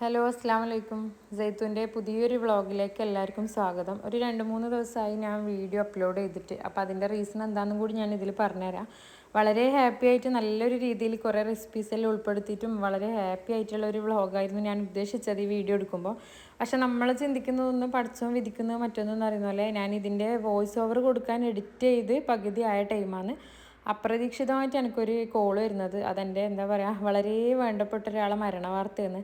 Hello അസ്സാം വലൈക്കും ജയ്ത്തുന്റെ പുതിയൊരു വ്ളോഗിലേക്ക് എല്ലാവർക്കും സ്വാഗതം. ഒരു രണ്ട് മൂന്ന് ദിവസമായി ഞാൻ വീഡിയോ അപ്ലോഡ് ചെയ്തിട്ട് അപ്പോൾ അതിന്റെ റീസൺ എന്താണെന്നും കൂടി ഞാൻ ഇതിൽ പറഞ്ഞുതരാം. വളരെ ഹാപ്പി ആയിട്ട് നല്ലൊരു രീതിയിൽ കുറേ റെസിപ്പീസ് എല്ലാം ഉൾപ്പെടുത്തിയിട്ടും വളരെ ഹാപ്പി ആയിട്ടുള്ള ഒരു വ്ളോഗായിരുന്നു ഞാൻ ഉദ്ദേശിച്ചത് ഈ വീഡിയോ എടുക്കുമ്പോൾ. പക്ഷെ നമ്മൾ ചിന്തിക്കുന്നതൊന്നും പഠിച്ചോ വിധിക്കുന്നത് മറ്റൊന്നും അറിയുന്ന പോലെ ഞാൻ ഇതിന്റെ വോയിസ് ഓവർ കൊടുക്കാൻ എഡിറ്റ് ചെയ്ത് പകുതി ആയ ടൈമാണ് അപ്രതീക്ഷിതമായിട്ട് എനിക്കൊരു കോൾ വരുന്നത്. അതെന്റെ എന്താ പറയുക വളരെ വേണ്ടപ്പെട്ട ഒരാളെ മരണ വാർത്തയാണ്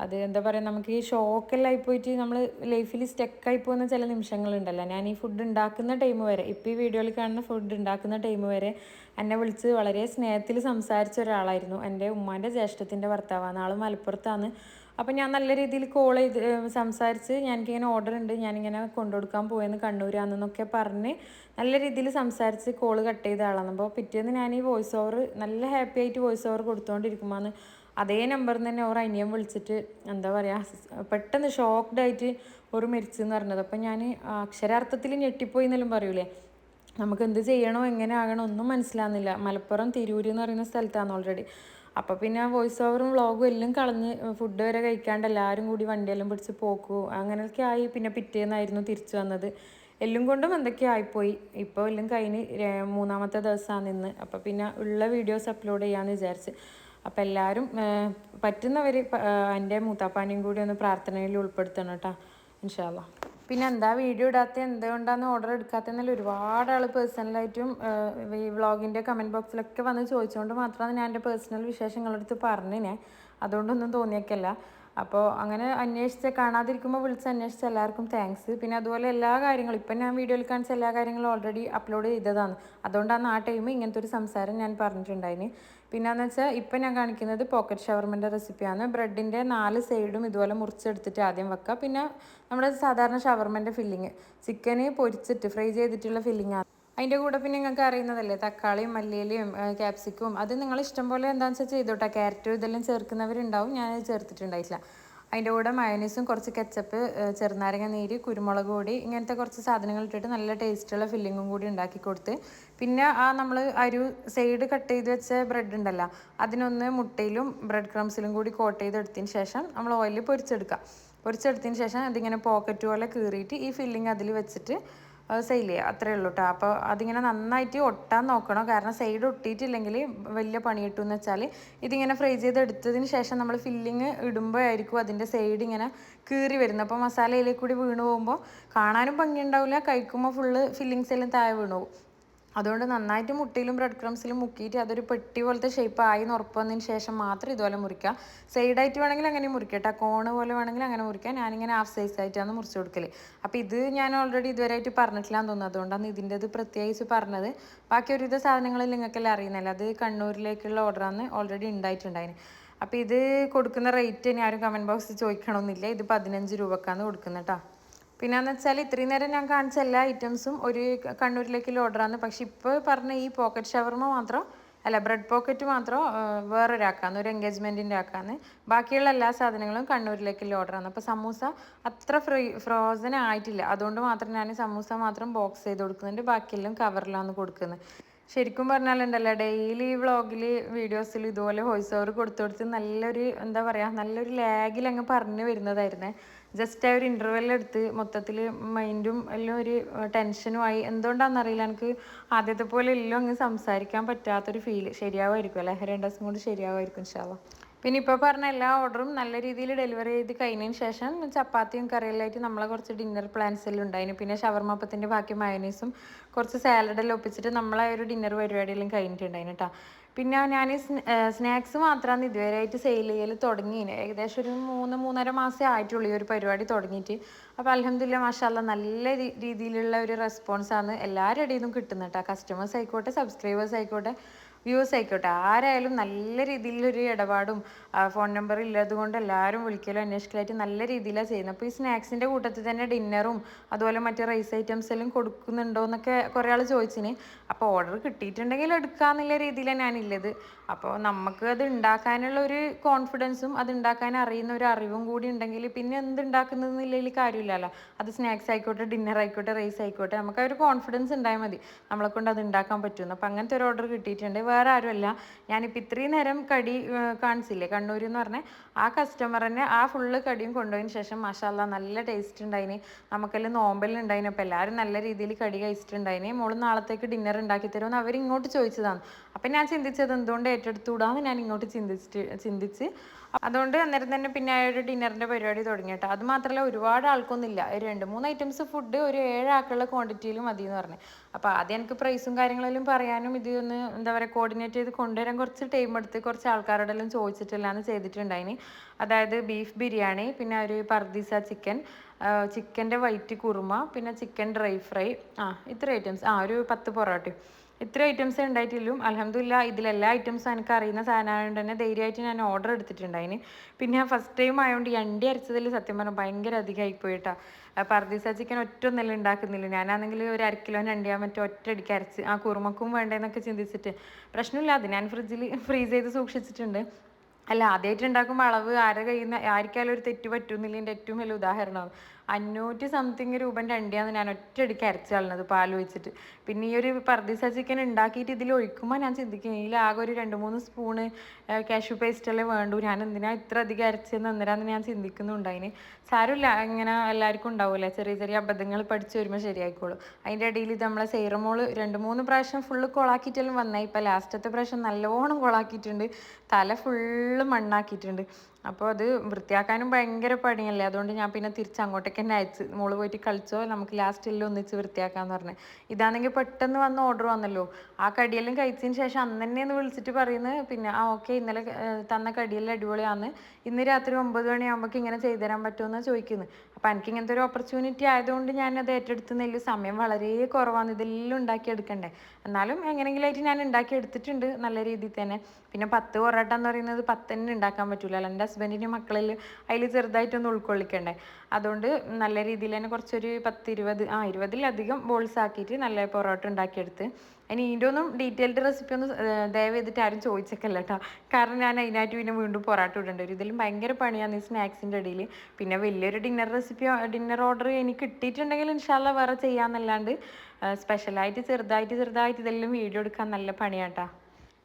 അത് എന്താ പറയുക നമുക്ക് ഈ ഷോക്കെല്ലാം ആയിപ്പോയിട്ട് നമ്മൾ ലൈഫിൽ സ്റ്റക്കായി പോകുന്ന ചില നിമിഷങ്ങളുണ്ടല്ലോ. ഞാൻ ഈ ഫുഡ് ഉണ്ടാക്കുന്ന ടൈം വരെ ഇപ്പോൾ ഈ വീഡിയോയിൽ കാണുന്ന ഫുഡ് ഉണ്ടാക്കുന്ന ടൈം വരെ എന്നെ വിളിച്ച് വളരെ സ്നേഹത്തിൽ സംസാരിച്ച ഒരാളായിരുന്നു. എന്റെ ഉമ്മാന്റെ ജ്യേഷ്ഠത്തിന്റെ ഭർത്താവാണ്. ആൾ മലപ്പുറത്താണ്. അപ്പം ഞാൻ നല്ല രീതിയിൽ കോൾ ചെയ്ത് സംസാരിച്ച് എനിക്കിങ്ങനെ ഓർഡർ ഉണ്ട് ഞാനിങ്ങനെ കൊണ്ടുകൊടുക്കാൻ പോയെന്ന് കണ്ണൂരാണെന്നൊക്കെ പറഞ്ഞ് നല്ല രീതിയിൽ സംസാരിച്ച് കോൾ കട്ട് ചെയ്ത ആളാണ്. അപ്പോൾ പിറ്റേന്ന് ഞാൻ ഈ വോയിസ് ഓവർ നല്ല ഹാപ്പി ആയിട്ട് വോയിസ് ഓവർ കൊടുത്തുകൊണ്ടിരിക്കുമ്പോൾ അതേ നമ്പറിൽ തന്നെ ഓർ അനിയൻ വിളിച്ചിട്ട് എന്താ പറയുക പെട്ടെന്ന് ഷോക്ക്ഡ് ആയിട്ട് ഒരു മരിച്ചെന്ന് പറഞ്ഞത്. അപ്പം ഞാൻ അക്ഷരാർത്ഥത്തിൽ ഞെട്ടിപ്പോയി എന്നെല്ലാം പറയൂലേ? നമുക്ക് എന്ത് ചെയ്യണോ എങ്ങനെ ആകണോ ഒന്നും മനസ്സിലാകുന്നില്ല മലപ്പുറം തിരൂര് എന്ന് പറയുന്ന സ്ഥലത്താണ് ഓൾറെഡി അപ്പോൾ പിന്നെ വോയിസ് ഓവറും വ്ളോഗും എല്ലാം കളഞ്ഞ് ഫുഡ് വരെ കഴിക്കാണ്ട് എല്ലാവരും കൂടി വണ്ടിയെല്ലാം പിടിച്ച് പോക്കു. അങ്ങനെയൊക്കെ ആയി പിന്നെ പിറ്റേന്നായിരുന്നു തിരിച്ചു വന്നത്. എല്ലാം കൊണ്ടും എന്തൊക്കെയോ ആയിപ്പോയി. ഇപ്പോൾ എല്ലാം കഴിഞ്ഞ് മൂന്നാമത്തെ ദിവസമാണ് നിന്ന്. അപ്പോൾ പിന്നെ ഉള്ള വീഡിയോസ് അപ്ലോഡ് ചെയ്യാമെന്ന് വിചാരിച്ച്. അപ്പം എല്ലാവരും പറ്റുന്നവർ എന്റെ മൂത്താപ്പാനെയും കൂടി ഒന്ന് പ്രാർത്ഥനയിൽ ഉൾപ്പെടുത്തണം കേട്ടോ ഇൻഷാല്ല പിന്നെ എന്താ വീഡിയോ ഇടാത്ത എന്തുകൊണ്ടാണ് ഓർഡർ എടുക്കാത്തതെന്നല്ല ഒരുപാട് ആൾ പേഴ്സണലായിട്ടും ഈ വ്ളോഗിന്റെ കമന്റ് ബോക്സിലൊക്കെ വന്ന് ചോദിച്ചുകൊണ്ട് മാത്രമാണ് ഞാൻ എന്റെ പേഴ്സണൽ വിശേഷങ്ങളെടുത്ത് പറഞ്ഞിനെ. അതുകൊണ്ടൊന്നും തോന്നിയേക്കല്ല. അപ്പോൾ അങ്ങനെ അന്വേഷിച്ച് കാണാതിരിക്കുമ്പോൾ വിളിച്ച് അന്വേഷിച്ച എല്ലാവർക്കും താങ്ക്സ് പിന്നെ അതുപോലെ എല്ലാ കാര്യങ്ങളും ഇപ്പം ഞാൻ വീഡിയോയിൽ കാണിച്ച എല്ലാ കാര്യങ്ങളും ഓൾറെഡി അപ്ലോഡ് ചെയ്തതാണ്. അതുകൊണ്ടാണ് ആ ടൈം ഇങ്ങനത്തെ ഒരു സംസാരം ഞാൻ പറഞ്ഞിട്ടുണ്ടായിന്. പിന്നെയെന്ന് വെച്ചാൽ ഇപ്പം ഞാൻ കാണിക്കുന്നത് പോക്കറ്റ് ഷവർമന്റെ റെസിപ്പിയാണ് ബ്രെഡിന്റെ നാല് സൈഡും ഇതുപോലെ മുറിച്ചെടുത്തിട്ട് ആദ്യം വെക്കുക പിന്നെ നമ്മുടെ സാധാരണ ഷവർമന്റെ ഫില്ലിങ് ചിക്കന് പൊരിച്ചിട്ട് ഫ്രൈ ചെയ്തിട്ടുള്ള ഫില്ലിങ് ആണ്. അതിന്റെ കൂടെ പിന്നെ നിങ്ങൾക്ക് അറിയുന്നതല്ലേ? തക്കാളിയും മല്ലിയിലയും ക്യാപ്സിക്കും അത് നിങ്ങൾ ഇഷ്ടം പോലെ എന്താണെന്ന് വെച്ചാൽ ചെയ്തോട്ടെ. ക്യാരറ്റും ഇതെല്ലാം ചേർക്കുന്നവരുണ്ടാവും. ഞാൻ ചേർത്തിട്ടുണ്ടായിട്ടില്ല. അതിന്റെ കൂടെ മയനീസും കുറച്ച് കെച്ചപ്പ് ചെറുനാരങ്ങ നീര് കുരുമുളക് പൊടി ഇങ്ങനത്തെ കുറച്ച് സാധനങ്ങൾ ഇട്ടിട്ട് നല്ല ടേസ്റ്റുള്ള ഫില്ലിങ്ങും കൂടി ഉണ്ടാക്കി കൊടുത്ത് പിന്നെ ആ നമ്മൾ അരു സൈഡ് കട്ട് ചെയ്ത് വെച്ച ബ്രെഡ് ഉണ്ടല്ലോ അതിനൊന്ന് മുട്ടയിലും ബ്രെഡ് ക്രംസിലും കൂടി കോട്ട് ചെയ്തെടുത്തതിന് ശേഷം നമ്മൾ ഓയിലിൽ പൊരിച്ചെടുക്കുക. പൊരിച്ചെടുത്തതിന് ശേഷം അതിങ്ങനെ പോക്കറ്റ് പോലെ കീറിയിട്ട് ഈ ഫില്ലിങ് അതിൽ വെച്ചിട്ട് സെയിൽ ചെയ്യുക അത്രേ ഉള്ളൂ കേട്ടോ അപ്പോൾ അതിങ്ങനെ നന്നായിട്ട് ഒട്ടാൻ നോക്കണം. കാരണം സൈഡ് ഒട്ടിയിട്ടില്ലെങ്കിൽ വലിയ പണി കിട്ടുമെന്ന് വെച്ചാൽ ഇതിങ്ങനെ ഫ്രൈ ചെയ്തെടുത്തതിന് ശേഷം നമ്മൾ ഫില്ലിങ് ഇടുമ്പോഴായിരിക്കും അതിന്റെ സൈഡ് ഇങ്ങനെ കീറി വരുന്നത്. അപ്പോൾ മസാലയിലേക്ക് കൂടി വീണ് പോകുമ്പോൾ കാണാനും ഭംഗി ഉണ്ടാവില്ല കഴിക്കുമ്പോൾ ഫുള്ള് ഫില്ലിങ്സ് എല്ലാം താഴെ വീണു പോകും. അതുകൊണ്ട് നന്നായിട്ട് മുട്ടയിലും ബ്രെഡ് ക്രംസിലും മുക്കിയിട്ട് അതൊരു പെട്ടി പോലത്തെ ഷേപ്പ് ആയി എന്ന് ഉറപ്പ് വന്നതിന് ശേഷം മാത്രം ഇതുപോലെ മുറിക്കുക. സൈഡായിട്ട് വേണമെങ്കിൽ അങ്ങനെ മുറിക്കട്ടെ കോണ് പോലെ വേണമെങ്കിൽ അങ്ങനെ മുറിക്കുക ഞാനിങ്ങനെ ഹാഫ് സൈസ് ആയിട്ടാണ് മുറിച്ച് കൊടുക്കൽ അപ്പോൾ ഇത് ഞാൻ ഓൾറെഡി ഇതുവരെയായിട്ട് പറഞ്ഞിട്ടില്ലാന്ന് തോന്നുന്നു. അതുകൊണ്ടാണ് ഇതിന്റെത് പ്രത്യേകിച്ച് പറഞ്ഞത്. ബാക്കി ഒരുവിധ സാധനങ്ങളിൽ നിങ്ങൾക്കെല്ലാം അറിയുന്നില്ല അത് കണ്ണൂരിലേക്കുള്ള ഓർഡറാണ് ഓൾറെഡി ഉണ്ടായിട്ടുണ്ടായിന്. അപ്പോൾ ഇത് കൊടുക്കുന്ന റേറ്റ് ഇനി ആരും കമന്റ് ബോക്സിൽ ചോദിക്കണമെന്നില്ല. ഇത് പതിനഞ്ച് രൂപക്കാണ് കൊടുക്കുന്നത് കേട്ടോ. പിന്നെയെന്ന് വെച്ചാൽ ഇത്രയും നേരം ഞാൻ കാണിച്ച എല്ലാ ഐറ്റംസും ഒരു കണ്ണൂരിലേക്കുള്ള ഓർഡറാണ് പക്ഷെ ഇപ്പോൾ പറഞ്ഞ ഈ പോക്കറ്റ് ഷവർമ മാത്രം അല്ല ബ്രെഡ് പോക്കറ്റ് മാത്രം വേറൊരാക്കാന്ന് ഒരു എൻഗേജ്മെന്റിന്റെ ആക്കാന്ന്. ബാക്കിയുള്ള എല്ലാ സാധനങ്ങളും കണ്ണൂരിലേക്കുള്ള ഓർഡറാണ് അപ്പോൾ സമൂസ അത്ര ഫ്രീ ഫ്രോസൺ ആയിട്ടില്ല. അതുകൊണ്ട് മാത്രം ഞാൻ സമൂസ മാത്രം ബോക്സ് ചെയ്ത് കൊടുക്കുന്നുണ്ട്. ബാക്കിയെല്ലാം കവറിലാണ് കൊടുക്കുന്നത് ശരിക്കും പറഞ്ഞാലുണ്ടല്ലോ ഡെയിലി വ്ളോഗിൽ വീഡിയോസിൽ ഇതുപോലെ വോയിസ് ഓവർ കൊടുത്തു കൊടുത്ത് നല്ലൊരു എന്താ പറയുക നല്ലൊരു ലാഗിൽ അങ്ങ് പറഞ്ഞു വരുന്നതായിരുന്നേ. ജസ്റ്റ് ആ ഒരു ഇന്റർവെൽ എടുത്ത് മൊത്തത്തിൽ മൈൻഡും എല്ലാം ഒരു ടെൻഷനുമായി എന്തുകൊണ്ടാണെന്നറിയില്ല എനിക്ക് ആദ്യത്തെ പോലെ എല്ലാം അങ്ങ് സംസാരിക്കാൻ പറ്റാത്തൊരു ഫീൽ ശരിയാവുമായിരിക്കും അല്ലേ? രണ്ട് ദിവസം കൊണ്ട് ശരിയാവുമായിരിക്കും ഇൻഷാല്ല പിന്നെ ഇപ്പോൾ പറഞ്ഞ എല്ലാ ഓർഡറും നല്ല രീതിയിൽ ഡെലിവറി ചെയ്ത് കഴിഞ്ഞതിന് ശേഷം ചപ്പാത്തിയും കറിയെല്ലാമായിട്ട് നമ്മളെ കുറച്ച് ഡിന്നർ പ്ലാൻസ് എല്ലാം ഉണ്ടായിന്. പിന്നെ ഷവർമപ്പത്തിന്റെ ബാക്കി മയനീസും കുറച്ച് സാലഡെല്ലാം ഒപ്പിച്ചിട്ട് നമ്മളെ ഒരു ഡിന്നർ പരിപാടിയെല്ലാം കഴിഞ്ഞിട്ടുണ്ടായിന് കേട്ടോ പിന്നെ ഞാൻ സ്നാക്സ് മാത്രമാണ് ഇതുവരെയായിട്ട് സെയിൽ ചെയ്യൽ തുടങ്ങിയിന് ഏകദേശം ഒരു മൂന്ന് മൂന്നര മാസമേ ആയിട്ടുള്ളൂ ഈ ഒരു പരിപാടി തുടങ്ങിയിട്ട് അപ്പോൾ അലഹമില്ല മാഷാല്ല നല്ല രീതിയിലുള്ള ഒരു റെസ്പോൺസാണ് എല്ലാവരുടെ ഇടയിൽ നിന്നും കിട്ടുന്നത് കേട്ടോ കസ്റ്റമേഴ്സ് ആയിക്കോട്ടെ സബ്സ്ക്രൈബേഴ്സ് ആയിക്കോട്ടെ വ്യൂസ് ആയിക്കോട്ടെ. ആരായാലും നല്ല രീതിയിലൊരു ഇടപാടും ഫോൺ നമ്പർ ഇല്ലാത്തത് കൊണ്ട് എല്ലാവരും വിളിക്കലും അന്വേഷിക്കലായിട്ട് നല്ല രീതിയിലാണ് ചെയ്യുന്നത് അപ്പോൾ ഈ സ്നാക്സിന്റെ കൂട്ടത്തിൽ തന്നെ ഡിന്നറും അതുപോലെ മറ്റ് റൈസ് ഐറ്റംസ് എല്ലാം കൊടുക്കുന്നുണ്ടോ എന്നൊക്കെ കുറേ ആൾ ചോദിച്ചിന്. അപ്പോൾ ഓർഡർ കിട്ടിയിട്ടുണ്ടെങ്കിൽ എടുക്കാമെന്നുള്ള രീതിയിലാണ് ഞാനില്ലത്. അപ്പോൾ നമുക്ക് അത് ഉണ്ടാക്കാനുള്ള ഒരു കോൺഫിഡൻസും അത് ഉണ്ടാക്കാൻ അറിയുന്ന ഒരു അറിവും കൂടി ഉണ്ടെങ്കിൽ പിന്നെ എന്ത് ഉണ്ടാക്കുന്നതെന്നില്ലെങ്കിൽ കാര്യമില്ലല്ലോ. അത് സ്നാക്സ് ആയിക്കോട്ടെ ഡിന്നർ ആയിക്കോട്ടെ റൈസ് ആയിക്കോട്ടെ നമുക്ക് ആ ഒരു കോൺഫിഡൻസ് ഉണ്ടായാൽ മതി. നമ്മളെ കൊണ്ട് അത് ഉണ്ടാക്കാൻ പറ്റുമെന്ന് അപ്പോൾ അങ്ങനത്തെ ഒരു ഓർഡർ കിട്ടിയിട്ടുണ്ട്. വേറെ ആരുമല്ല ഞാനിപ്പോൾ ഇത്രയും നേരം കടി കാണിച്ചില്ലേ? കണ്ണൂർ എന്ന് പറഞ്ഞാൽ ആ കസ്റ്റമർ തന്നെ ആ ഫുള്ള് കടിയും കൊണ്ടുപോയതിന് ശേഷം മഷാല്ല നല്ല ടേസ്റ്റ് ഉണ്ടായിന് നമുക്കെല്ലാം നോമ്പലുണ്ടായിന് അപ്പോൾ എല്ലാവരും നല്ല രീതിയിൽ കടി കഴിച്ചിട്ടുണ്ടായിന്. മോൾ നാളത്തേക്ക് ഡിന്നർ ഉണ്ടാക്കി തരുമെന്ന് അവർ ഇങ്ങോട്ട് ചോദിച്ചതാണ്. അപ്പം ഞാൻ ചിന്തിച്ചത് എന്തുകൊണ്ട് ഏറ്റെടുത്തുകൂടാന്ന് ഞാൻ ഇങ്ങോട്ട് ചിന്തിച്ചിട്ട് ചിന്തിച്ച് അതുകൊണ്ട് അന്നേരം തന്നെ പിന്നെ ആ ഒരു ഡിന്നറിന്റെ പരിപാടി തുടങ്ങി കേട്ടോ. അത് മാത്രമല്ല ഒരുപാട് ആൾക്കൊന്നുമില്ല. രണ്ട് മൂന്ന് ഐറ്റംസ് ഫുഡ് ഒരു ഏഴ് ആൾക്കുള്ള ക്വാണ്ടിറ്റിയിൽ മതി എന്ന് പറഞ്ഞു. അപ്പോൾ ആദ്യം എനിക്ക് പ്രൈസും കാര്യങ്ങളെല്ലാം പറയാനും ഇത് ഒന്ന് എന്താ പറയുക കോർഡിനേറ്റ് ചെയ്ത് കൊണ്ടുവരാൻ കുറച്ച് ടൈം എടുത്ത് കുറച്ച് ആൾക്കാരോടെല്ലാം ചോദിച്ചിട്ടില്ലാന്ന് ചെയ്തിട്ടുണ്ടായിന്. അതായത് ബീഫ് ബിരിയാണി പിന്നെ ഒരു പർദീസ ചിക്കൻ ചിക്കന്റെ വൈറ്റ് കുറുമ പിന്നെ ചിക്കൻ ഡ്രൈ ഫ്രൈ ആ ഇത്ര ഐറ്റംസ് ആ ഒരു പത്ത് പൊറോട്ടയും. ഇത്ര ഐറ്റംസ് ഉണ്ടായിട്ടുള്ളൂ അലഹമില്ല ഇതിലെല്ലാ ഐറ്റംസും എനിക്ക് അറിയുന്ന സാധനമായതുകൊണ്ട് തന്നെ ധൈര്യമായിട്ട് ഞാൻ ഓർഡർ എടുത്തിട്ടുണ്ടായിന്. പിന്നെ ഫസ്റ്റ് ടൈം ആയതുകൊണ്ട് ഈ അണ്ടി അരച്ചതിൽ സത്യം പറഞ്ഞാൽ ഭയങ്കര അധികമായി പോയിട്ടാ പർദീസ ചിക്കൻ ഒറ്റ ഒന്നല്ല ഉണ്ടാക്കുന്നില്ല. ഞാനാണെങ്കിൽ ഒരു അരക്കിലോ കിലോ അണ്ടിയാൻ മറ്റോ ഒറ്റ അടിക്ക് അരച്ച് ആ കുറുമക്കും വേണ്ടേന്നൊക്കെ ചിന്തിച്ചിട്ട് പ്രശ്നമില്ല അത് ഞാൻ ഫ്രിഡ്ജിൽ ഫ്രീസ് ചെയ്ത് സൂക്ഷിച്ചിട്ടുണ്ട്. അല്ല ആദ്യമായിട്ട് ഉണ്ടാക്കുമ്പോൾ അളവ് ആരെ കയ്യിൽ നിന്ന് ആർക്കായാലും ഒരു തെറ്റ് പറ്റുന്നില്ല. ഏറ്റവും വലിയ ഉദാഹരണമാണ് അഞ്ഞൂറ്റി സംതിങ് രൂപന്റെ അണ്ടിയാണ് ഞാൻ ഒറ്റയടിക്ക് അരച്ച് കളഞ്ഞത് പാൽ ഒഴിച്ചിട്ട്. പിന്നെ ഈ ഒരു പർദീസ ചിക്കൻ ഉണ്ടാക്കിയിട്ട് ഇതിൽ ഒഴിക്കുമ്പോൾ ഞാൻ ചിന്തിക്കുന്നു ഇതിൽ ആകെ ഒരു രണ്ട് മൂന്ന് സ്പൂണ് കാഷ്യൂ പേസ്റ്റ് അല്ലേ വേണ്ടു? ഞാൻ എന്തിനാ ഇത്ര അധികം അരച്ചെന്ന് എന്തിനാന്ന് ഞാൻ ചിന്തിക്കുന്നുണ്ട് അതിന്. സാരമില്ല ഇങ്ങനെ എല്ലാവർക്കും ഉണ്ടാവില്ലേ? ചെറിയ ചെറിയ അബദ്ധങ്ങൾ പഠിച്ച് വരുമ്പോൾ ശരിയായിക്കോളും. അതിന്റെ ഇടയിൽ ഇത് നമ്മളെ സൈറമോൾ രണ്ട് മൂന്ന് പ്രാവശ്യം ഫുള്ള് കൊളാക്കിയിട്ടെല്ലാം വന്നായി ഇപ്പം ലാസ്റ്റത്തെ പ്രാവശ്യം നല്ലോണം കൊളാക്കിയിട്ടുണ്ട്. തല ഫുള്ള് മണ്ണാക്കിയിട്ടുണ്ട്. അപ്പോൾ അത് വൃത്തിയാക്കാനും ഭയങ്കര പണിയല്ലേ? അതുകൊണ്ട് ഞാൻ പിന്നെ തിരിച്ച് അങ്ങോട്ടേക്ക് തന്നെ അയച്ച് മോൾ പോയിട്ട് കളിച്ചോ? നമുക്ക് ലാസ്റ്റ് എല്ലാം ഒന്നിച്ച് വൃത്തിയാക്കാന്ന് പറഞ്ഞു. ഇതാണെങ്കിൽ പെട്ടെന്ന് വന്ന് ഓർഡർ വന്നല്ലോ. ആ കടിയെല്ലാം കഴിച്ചതിന് ശേഷം അന്ന് തന്നെ ഒന്ന് വിളിച്ചിട്ട് പറയുന്നത് പിന്നെ ആ ഓക്കെ ഇന്നലെ തന്ന കടിയെല്ലാം അടിപൊളിയാന്ന്. ഇന്ന് രാത്രി ഒമ്പത് മണിയാകുമ്പോൾ ഇങ്ങനെ ചെയ്തു തരാൻ പറ്റുമെന്ന് ചോദിക്കുന്നത് അപ്പോൾ എനിക്ക് ഇങ്ങനത്തെ ഒരു ഓപ്പർച്യൂണിറ്റി ആയതുകൊണ്ട് ഞാനത് ഏറ്റെടുത്തുന്നതിൽ സമയം വളരെ കുറവാണ് ഇതെല്ലാം ഉണ്ടാക്കിയെടുക്കണ്ടേ എന്നാലും എങ്ങനെയെങ്കിലായിട്ട് ഞാൻ ഉണ്ടാക്കി എടുത്തിട്ടുണ്ട് നല്ല രീതിയിൽ തന്നെ. പിന്നെ പത്ത് പൊറോട്ട എന്ന് പറയുന്നത് പത്ത് തന്നെ ഉണ്ടാക്കാൻ പറ്റില്ല എന്റെ ഹസ്ബൻഡിന്റെ മക്കളിൽ അതിൽ ചെറുതായിട്ടൊന്ന് ഉൾക്കൊള്ളിക്കണ്ടേ? അതുകൊണ്ട് നല്ല രീതിയിൽ തന്നെ കുറച്ചൊരു പത്ത് ഇരുപത് ആ ഇരുപതിലധികം ബോൾസ് ആക്കിയിട്ട് നല്ല പൊറോട്ട ഉണ്ടാക്കിയെടുത്ത്. ഇനി ഇതിന്റെ ഒന്നും ഡീറ്റെയിൽഡ് റെസിപ്പി ഒന്നും ദയവ് ചെയ്തിട്ട് ആരും ചോദിച്ചേക്കല്ല കേട്ടോ കാരണം ഞാൻ അതിനായിട്ട് പിന്നെ വീണ്ടും പൊറോട്ട ഇടേണ്ടി വരും. ഇതിലും ഭയങ്കര പണിയാണ് ഈ സ്നാക്സിന്റെ ഇടയിൽ പിന്നെ വലിയൊരു ഡിന്നർ റെസിപ്പി ഡിന്നർ ഓർഡർ എനിക്ക് കിട്ടിയിട്ടുണ്ടെങ്കിൽ ഇൻഷാല്ല വേറെ ചെയ്യാമെന്നല്ലാണ്ട് സ്പെഷ്യലായിട്ട് ചെറുതായിട്ട് ചെറുതായിട്ട് ഇതെല്ലാം വീഡിയോ എടുക്കാൻ നല്ല പണിയാട്ടാ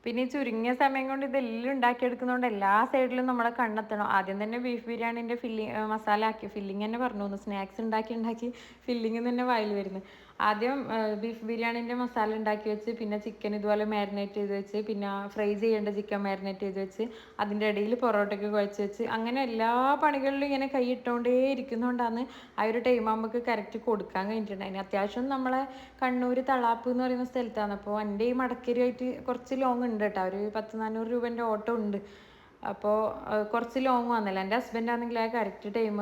പിന്നെ ഈ ചുരുങ്ങിയ സമയം കൊണ്ട് ഇതെല്ലാം ഉണ്ടാക്കിയെടുക്കുന്നതുകൊണ്ട് എല്ലാ സൈഡിലും നമ്മളെ കണ്ണെത്തണം. ആദ്യം തന്നെ ബീഫ് ബിരിയാണിന്റെ ഫില്ലിങ് മസാല ആക്കി. ഫില്ലിങ് തന്നെ പറഞ്ഞു. സ്നാക്സ് ഉണ്ടാക്കി ഉണ്ടാക്കി. ഫില്ലിങ് തന്നെ വായിൽ വരുന്നത് ആദ്യം ബീഫ് ബിരിയാണിന്റെ മസാല ഉണ്ടാക്കി വെച്ച് പിന്നെ ചിക്കൻ ഇതുപോലെ മാരിനേറ്റ് ചെയ്ത് വെച്ച് പിന്നെ ഫ്രൈ ചെയ്യേണ്ട ചിക്കൻ മാരിനേറ്റ് ചെയ്ത് വെച്ച് അതിന്റെ ഇടയിൽ പൊറോട്ടയ്ക്ക് കുഴച്ച് വെച്ച് അങ്ങനെ എല്ലാ പണികളിലും ഇങ്ങനെ കൈയിട്ടുകൊണ്ടേ ഇരിക്കുന്നതുകൊണ്ടാണ് ആ ഒരു ടൈം നമുക്ക് കറക്റ്റ് കൊടുക്കാൻ കഴിഞ്ഞിട്ടുണ്ട്. അതിന് അത്യാവശ്യം നമ്മളെ കണ്ണൂർ തളാപ്പ് എന്ന് പറയുന്ന സ്ഥലത്താണ്. അപ്പോൾ എന്റെ ഈ മടക്കരയായിട്ട് കുറച്ച് ലോങ് ഉണ്ട് കേട്ടോ. ഒരു പത്ത് നാനൂറ് രൂപേന്റെ ഓട്ടോ ഉണ്ട്. അപ്പോൾ കുറച്ച് ലോങ് വന്നില്ല? എന്റെ ഹസ്ബൻഡ് ആണെങ്കിൽ ആ കറക്റ്റ് ടൈം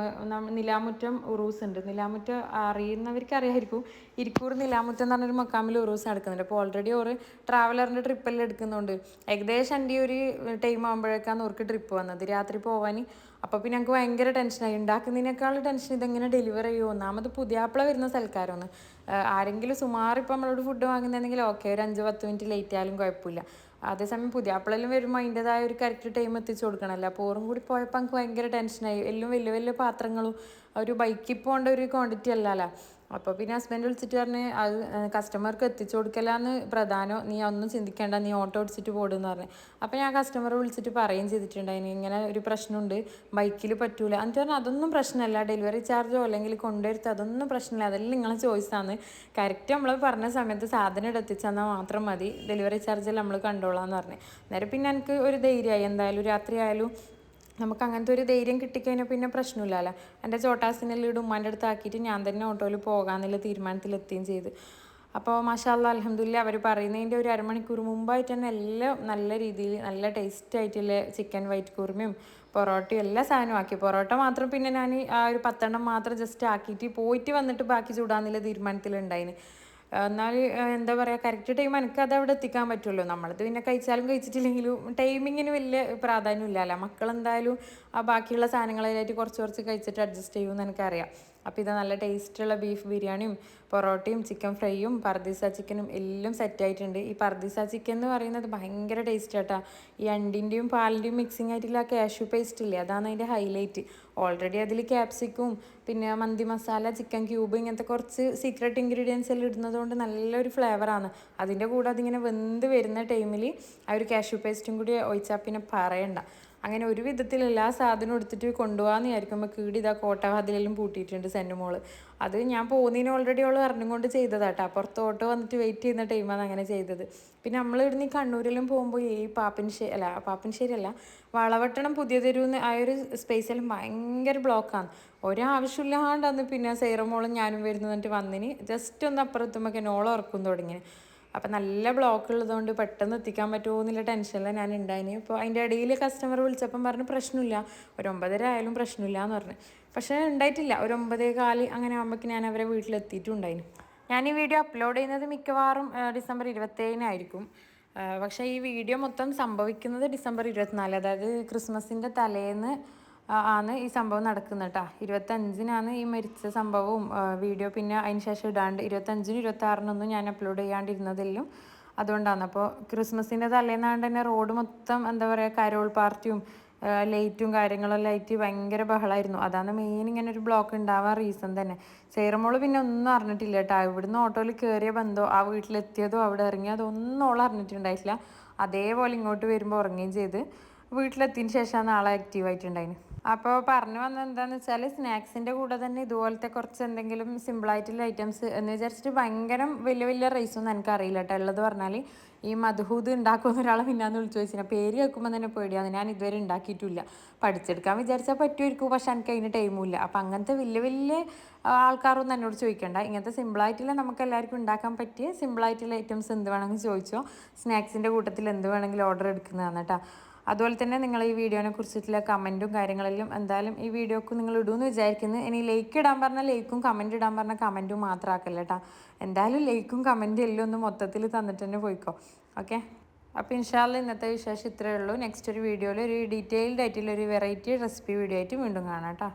നിലാമുറ്റം ഉറൂസ് ഉണ്ട്. നിലാമുറ്റം അറിയുന്നവർക്ക് അറിയായിരിക്കും. ഇരിക്കൂർ നിലാമുറ്റം എന്ന് പറഞ്ഞൊരു മക്കാമിൽ ഉറൂസ് നടക്കുന്നുണ്ട്. അപ്പോൾ ഓൾറെഡി ഒരു ട്രാവലറിന്റെ ട്രിപ്പെല്ലാം എടുക്കുന്നുണ്ട്. ഏകദേശം എന്റെ ഒരു ടൈം ആകുമ്പോഴേക്കാണ് ഓർക്ക് ട്രിപ്പ് വന്നത്. രാത്രി പോവാൻ. അപ്പോൾ പിന്നെ ഞങ്ങൾക്ക് ഭയങ്കര ടെൻഷനായി ഉണ്ടാക്കുന്നതിനേക്കാൾ ടെൻഷൻ ഇതെങ്ങനെ ഡെലിവർ ചെയ്യുമോ ഒന്നാമത് പുതിയാപ്പിള വരുന്ന സൽക്കാരമൊന്ന് ആരെങ്കിലും സുമാർ ഇപ്പം നമ്മളോട് ഫുഡ് വാങ്ങുന്നതെങ്കിൽ ഓക്കെ ഒരു അഞ്ച് പത്ത് മിനിറ്റ് ലേറ്റ് ആയാലും കുഴപ്പമില്ല. അതേസമയം പുതിയാപ്പിളെല്ലാം വരുമ്പോൾ അതിന്റെതായ ഒരു കറക്റ്റ് ടൈം എത്തിച്ചു കൊടുക്കണമല്ലോ അപ്പോൾ ഓറും കൂടി പോയപ്പോൾ എനിക്ക് ഭയങ്കര ടെൻഷനായി എല്ലാം വലിയ വലിയ പാത്രങ്ങളും ഒരു ബൈക്കിൽ പോകേണ്ട ഒരു ക്വാണ്ടിറ്റി അല്ലല്ലോ അപ്പോൾ പിന്നെ ഹസ്ബൻഡ് വിളിച്ചിട്ട് പറഞ്ഞ് അത് കസ്റ്റമർക്ക് എത്തിച്ചു കൊടുക്കലാന്ന് പ്രധാനം. നീ ഒന്നും ചിന്തിക്കേണ്ട നീ ഓട്ടോ ഓടിച്ചിട്ട് പോടുന്ന് പറഞ്ഞു. അപ്പോൾ ഞാൻ കസ്റ്റമറെ വിളിച്ചിട്ട് പറയുകയും ചെയ്തിട്ടുണ്ടായിരുന്നു ഇങ്ങനെ ഒരു പ്രശ്നമുണ്ട്. ബൈക്കിൽ പറ്റൂല. എന്നിട്ട് പറഞ്ഞാൽ അതൊന്നും പ്രശ്നമല്ല ഡെലിവറി ചാർജോ അല്ലെങ്കിൽ കൊണ്ടുവരുത്തോ അതൊന്നും പ്രശ്നമില്ല അതെല്ലാം നിങ്ങളെ ചോയ്സാണ് കറക്റ്റ് നമ്മൾ പറഞ്ഞ സമയത്ത് സാധനം എടുത്തിച്ചെന്നാൽ മാത്രം മതി. ഡെലിവറി ചാർജ് നമ്മൾ കണ്ടോളാം എന്ന് പറഞ്ഞു. നേരെ പിന്നെ എനിക്ക് ഒരു ധൈര്യമായി എന്തായാലും രാത്രി ആയാലും നമുക്ക് അങ്ങനത്തെ ഒരു ധൈര്യം കിട്ടിക്കഴിഞ്ഞാൽ പിന്നെ പ്രശ്നമില്ലല്ലോ. എന്റെ ചോട്ടാസിനെല്ലാം ഇടും ഉമ്മാന്റെ അടുത്ത് ആക്കിയിട്ട് ഞാൻ തന്നെ ഓട്ടോയിൽ പോകാമെന്നുള്ള തീരുമാനത്തിലെത്തുകയും ചെയ്ത്. അപ്പോൾ മഷാല അലഹമില്ല അവർ പറയുന്നതിന്റെ ഒരു അരമണിക്കൂർ മുമ്പായിട്ട് തന്നെ എല്ലാം നല്ല രീതിയിൽ നല്ല ടേസ്റ്റ് ആയിട്ടുള്ള ചിക്കൻ വൈറ്റ് കുറുമയും പൊറോട്ടയും എല്ലാ സാധനവും ആക്കി. പൊറോട്ട മാത്രം പിന്നെ ഞാൻ ആ ഒരു പത്തെണ്ണം മാത്രം ജസ്റ്റ് ആക്കിയിട്ട് പോയിട്ട് വന്നിട്ട് ബാക്കി ചൂടാന്നുള്ള തീരുമാനത്തിലുണ്ടായിന്. എന്നാൽ എന്താ പറയുക കറക്റ്റ് ടൈം എനിക്ക് അത് അവിടെ എത്തിക്കാൻ പറ്റുമല്ലോ നമ്മളത് പിന്നെ കഴിച്ചാലും കഴിച്ചിട്ടില്ലെങ്കിലും ടൈമിങ്ങിന് വലിയ ഇല്ലല്ലോ മക്കളെന്തായാലും ആ ബാക്കിയുള്ള സാധനങ്ങളായിട്ട് കുറച്ച് കുറച്ച് കഴിച്ചിട്ട് അഡ്ജസ്റ്റ് ചെയ്യുമെന്ന് എനിക്കറിയാം. അപ്പോൾ ഇത് നല്ല ടേസ്റ്റുള്ള ബീഫ് ബിരിയാണിയും പൊറോട്ടയും ചിക്കൻ ഫ്രൈയും പർദീസ ചിക്കനും എല്ലാം സെറ്റ് ആയിട്ടുണ്ട്. ഈ പർദീസ ചിക്കൻ എന്ന് പറയുന്നത് ഭയങ്കര ടേസ്റ്റ് ആട്ടാ. ഈ അണ്ടിന്റെയും പാലിന്റെയും മിക്സിങ് ആയിട്ടുള്ള കാഷ്യൂ പേസ്റ്റ് ഇല്ലേ അതാണ് അതിന്റെ ഹൈലൈറ്റ് ഓൾറെഡി അതിൽ ക്യാപ്സിക്കും പിന്നെ മന്തി മസാല ചിക്കൻ ക്യൂബ് ഇങ്ങനത്തെ കുറച്ച് സീക്രട്ട് ഇൻഗ്രീഡിയൻസ് എല്ലാം ഇടുന്നതുകൊണ്ട് നല്ലൊരു ഫ്ലേവറാണ് അതിന്റെ കൂടെ അതിങ്ങനെ വെന്ത് വരുന്ന ടൈമിൽ ആ ഒരു കാഷ്യൂ പേസ്റ്റും കൂടി ഒഴിച്ചാൽ പിന്നെ പറയണ്ട. അങ്ങനെ ഒരു വിധത്തിൽ എല്ലാ സാധനവും എടുത്തിട്ട് കൊണ്ടുപോകാന്ന് വിചാരിക്കുമ്പോൾ കീടിതാ കോട്ടവാതിലെല്ലാം പൂട്ടിയിട്ടുണ്ട് മോൾ. അത് ഞാൻ പോകുന്നതിന് ഓൾറെഡി അവൾ അറിഞ്ഞുകൊണ്ട് ചെയ്തതാട്ടോ. പുറത്ത് വന്നിട്ട് വെയിറ്റ് ചെയ്യുന്ന ടൈമാണ് അങ്ങനെ ചെയ്തത്. പിന്നെ നമ്മൾ ഇവിടുന്ന് ഈ കണ്ണൂരിലും പോകുമ്പോൾ ഈ പാപ്പൻശ്ശേരി അല്ല പാപ്പൻശ്ശേരി അല്ല വളവട്ടണം പുതിയ തെരുവെന്ന് ആ ഒരു സ്പേസിലും ഭയങ്കര ബ്ലോക്കാണ് ഒരാവശ്യമില്ലാണ്ടാന്ന് പിന്നെ സൈറമോളും ഞാനും വരുന്നു എന്നിട്ട് വന്നിന്. ജസ്റ്റ് ഒന്ന് അപ്പുറത്തുമ്പോൾ നോളം ഉറക്കും തുടങ്ങി അപ്പം നല്ല ബ്ലോക്ക് ഉള്ളതുകൊണ്ട് പെട്ടെന്ന് എത്തിക്കാൻ പറ്റുമോ എന്നുള്ള ടെൻഷനിലാണ് ഞാൻ ഉണ്ടായിന് അപ്പോൾ അതിന്റെ ഇടയിൽ കസ്റ്റമർ വിളിച്ചപ്പം പറഞ്ഞു പ്രശ്നമില്ല. ഒരു ഒമ്പതര ആയാലും പ്രശ്നമില്ല എന്ന് പറഞ്ഞു. പക്ഷേ ഉണ്ടായിട്ടില്ല ഒരു ഒമ്പതേ കാൽ അങ്ങനെ ആകുമ്പോഴേക്ക് ഞാൻ അവരെ വീട്ടിലെത്തിയിട്ടുണ്ടായിന്. ഞാൻ ഈ വീഡിയോ അപ്ലോഡ് ചെയ്യുന്നത് മിക്കവാറും ഡിസംബർ ഇരുപത്തേഴിനായിരിക്കും പക്ഷേ ഈ വീഡിയോ മൊത്തം സംഭവിക്കുന്നത് ഡിസംബർ ഇരുപത്തിനാല്. അതായത് ക്രിസ്മസിന്റെ തലേന്ന് ആണ് ഈ സംഭവം നടക്കുന്നത് കേട്ടോ ഇരുപത്തഞ്ചിനാണ് ഈ മരിച്ച സംഭവവും. വീഡിയോ പിന്നെ അതിന് ശേഷം ഇടാണ്ട് ഇരുപത്തഞ്ചിനും ഇരുപത്തി ആറിനൊന്നും ഞാൻ അപ്ലോഡ് ചെയ്യാണ്ടിരുന്നതിലും അതുകൊണ്ടാണ്. അപ്പോൾ ക്രിസ്മസിന്റെ തലേന്നാണ്ട് തന്നെ റോഡ് മൊത്തം എന്താ പറയുക കരോൾ പാർട്ടിയും ലൈറ്റും കാര്യങ്ങളെല്ലാം ആയിട്ട് ഭയങ്കര ബഹളമായിരുന്നു അതാണ് മെയിൻ ഇങ്ങനെ ഒരു ബ്ലോക്ക് ഉണ്ടാവാൻ റീസൺ തന്നെ. സേറമോൾ പിന്നെ ഒന്നും അറിഞ്ഞിട്ടില്ല കേട്ടോ ഇവിടുന്ന് ഓട്ടോയിൽ കയറിയ ബന്ധോ ആ വീട്ടിലെത്തിയതോ അവിടെ ഇറങ്ങിയോ അതൊന്നും ഓൾ അറിഞ്ഞിട്ടുണ്ടായിട്ടില്ല. അതേപോലെ ഇങ്ങോട്ട് വരുമ്പോൾ ഉറങ്ങുകയും ചെയ്ത് വീട്ടിലെത്തിയതിന് ശേഷമാണ് ആളെ ആക്റ്റീവ് ആയിട്ടുണ്ടായിന്. അപ്പോൾ പറഞ്ഞു വന്നത് എന്താണെന്ന് വെച്ചാൽ സ്നാക്സിന്റെ കൂടെ തന്നെ ഇതുപോലത്തെ കുറച്ച് എന്തെങ്കിലും സിമ്പിളായിട്ടുള്ള ഐറ്റംസ് എന്ന് വിചാരിച്ചിട്ട് ഭയങ്കര വലിയ വലിയ റൈസൊന്നും എനിക്കറിയില്ല കേട്ടോ ഉള്ളത് പറഞ്ഞാൽ ഈ മധുഹൂദ് ഉണ്ടാക്കുന്ന ഒരാളെ പിന്നാന്ന് വിളിച്ചു ചോദിച്ചില്ല പേര് കേൾക്കുമ്പോൾ തന്നെ പേടിയാണ്. ഞാൻ ഇതുവരെ ഉണ്ടാക്കിയിട്ടില്ല പഠിച്ചെടുക്കാൻ വിചാരിച്ചാൽ പറ്റുമായിരിക്കും പക്ഷെ എനിക്ക് അതിന് ടൈമില്ല അപ്പം അങ്ങനത്തെ വലിയ വലിയ ആൾക്കാരൊന്നും എന്നോട് ചോദിക്കണ്ട. ഇങ്ങനത്തെ സിമ്പിളായിട്ടുള്ള നമുക്ക് എല്ലാവർക്കും ഉണ്ടാക്കാൻ പറ്റിയ സിമ്പിളായിട്ടുള്ള ഐറ്റംസ് എന്ത് വേണമെങ്കിൽ ചോദിച്ചോ. സ്നാക്സിന്റെ കൂട്ടത്തിൽ എന്ത് വേണമെങ്കിലും ഓർഡർ എടുക്കുന്നതാണ് കേട്ടോ അതുപോലെ തന്നെ നിങ്ങൾ ഈ വീഡിയോനെ കുറിച്ചിട്ടുള്ള കമന്റും കാര്യങ്ങളെല്ലാം എന്തായാലും ഈ വീഡിയോക്ക് നിങ്ങൾ ഇടുമെന്ന് വിചാരിക്കുന്നു. ഇനി ലൈക്ക് ഇടാൻ പറഞ്ഞാൽ ലൈക്കും കമന്റ് ഇടാൻ പറഞ്ഞാൽ കമന്റും മാത്രം ആക്കല്ല കേട്ടോ എന്തായാലും ലൈക്കും കമന്റും എല്ലാം ഒന്ന് മൊത്തത്തിൽ തന്നിട്ട് തന്നെ പോയിക്കോ. ഓക്കെ അപ്പോൾ ഇൻഷാല്ല ഇന്നത്തെ വിശേഷം ഇത്രയേ ഉള്ളൂ. നെക്സ്റ്റ് ഒരു വീഡിയോയിൽ ഒരു ഡീറ്റെയിൽഡ് ആയിട്ടുള്ള ഒരു വെറൈറ്റി റെസിപ്പി വീഡിയോ ആയിട്ട് വീണ്ടും കാണാം കേട്ടോ